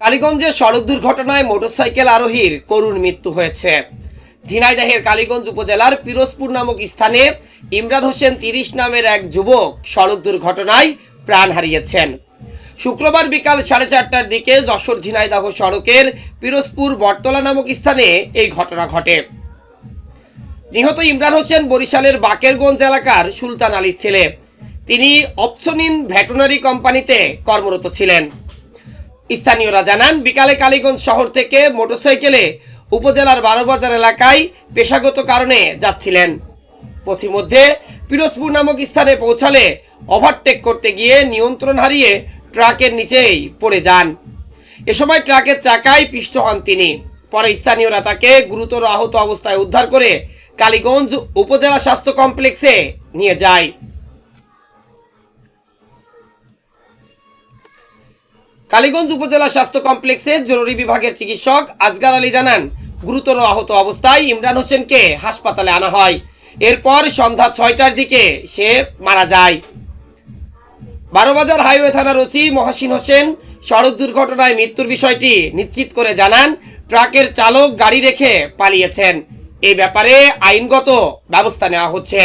কালীগঞ্জে সড়ক দুর্ঘটনায় মোটরসাইকেল আরোহীর করুণ মৃত্যু হয়েছে। ঝিনাইদহের কালীগঞ্জ উপজেলার পিরোজপুর নামক স্থানে ইমরান হোসেন তিরিশ নামের এক যুবক সড়ক দুর্ঘটনায় প্রাণ হারিয়েছেন। শুক্রবার বিকাল সাড়ে চারটার দিকে যশোর ঝিনাইদহ সড়কের পিরোজপুর বটতলা নামক স্থানে এই ঘটনা ঘটে। নিহত ইমরান হোসেন বরিশালের বাকেরগঞ্জ এলাকার সুলতান আলীর ছেলে। তিনি অপসনিন ভেটেনারি কোম্পানিতে কর্মরত ছিলেন। স্থানীয়রা জানান, বিকালে কালীগঞ্জ শহর থেকে মোটরসাইকেলে উপজেলার বারোবাজার এলাকায় পেশাগত কারণে যাচ্ছিলেন। পথিমধ্যে পিরোজপুর নামক স্থানে পৌঁছালে ওভারটেক করতে গিয়ে নিয়ন্ত্রণ হারিয়ে ট্রাকের নিচেই পড়ে যান। এ সময় ট্রাকের চাকায় পিষ্ট হন তিনি। পরে স্থানীয়রা তাকে গুরুতর আহত অবস্থায় উদ্ধার করে কালীগঞ্জ উপজেলা স্বাস্থ্য কমপ্লেক্সে নিয়ে যায়। কালীগঞ্জ উপজেলা স্বাস্থ্য কমপ্লেক্সে জরুরি বিভাগের চিকিৎসক আজগার আলী জানান, গুরুতর আহত অবস্থায় ইমরান হোসেনকে হাসপাতালে আনা হয়। এরপর সন্ধ্যা ছয়টার দিকে সে মারা যায়। বারোবাজার হাইওয়ে থানার ওসি মহাসিন হোসেন সড়ক দুর্ঘটনায় মৃত্যুর বিষয়টি নিশ্চিত করে জানান, ট্রাকের চালক গাড়ি রেখে পালিয়েছেন। এই ব্যাপারে আইনগত ব্যবস্থা নেওয়া হচ্ছে।